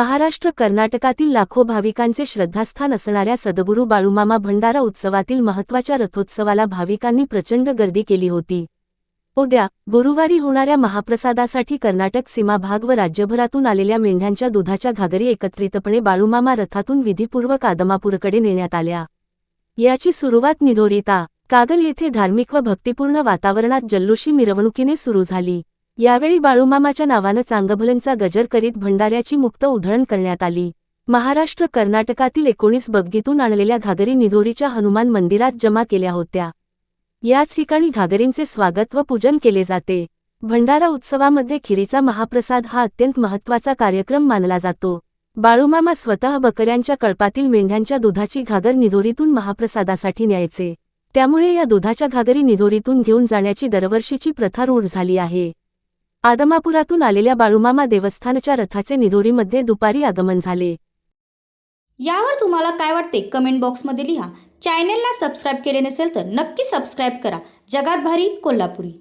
महाराष्ट्र कर्नाटकातील लाखो भाविकांचे श्रद्धास्थान असणाऱ्या सदगुरू बाळूमामा भंडारा उत्सवातील महत्त्वाच्या रथोत्सवाला भाविकांनी प्रचंड गर्दी केली होती. उद्या गुरुवारी होणाऱ्या महाप्रसादासाठी कर्नाटक सीमाभाग व राज्यभरातून आलेल्या मेंढ्यांच्या दुधाच्या घागरी एकत्रितपणे बाळूमामा रथातून विधीपूर्वक आदमापूरकडे नेण्यात आल्या. याची सुरुवात निधोरिता कागल येथे धार्मिक व भक्तिपूर्ण वातावरणात जल्लोषी मिरवणुकीने सुरू झाली. यावेळी बाळूमामाच्या नावानं चांगभलंचा गजर करीत भंडाऱ्याची मुक्त उधळण करण्यात आली. महाराष्ट्र कर्नाटकातील एकोणीस बग्गीतून आणलेल्या घागरी निधोरीच्या हनुमान मंदिरात जमा केल्या होत्या. याच ठिकाणी घागरींचे स्वागत व पूजन केले जाते. भंडारा उत्सवामध्ये खिरीचा महाप्रसाद हा अत्यंत महत्त्वाचा कार्यक्रम मानला जातो. बाळूमामा स्वतः बकऱ्यांच्या कळपातील मेंढ्यांच्या दुधाची घागर निधोरीतून महाप्रसादासाठी न्यायचे. त्यामुळे या दुधाच्या घागरी निधोरीतून घेऊन जाण्याची दरवर्षीची प्रथा रूढ झाली आहे. आदमापुरातून आलेल्या बाळूमामा देवस्थानच्या रथाचे निरोरीमध्ये दुपारी आगमन झाले. यावर तुम्हाला काय वाटते कमेंट बॉक्समध्ये लिहा. चॅनेलला सबस्क्राईब केले नसेल तर नक्की सबस्क्राईब करा. जगात भारी कोल्हापुरी.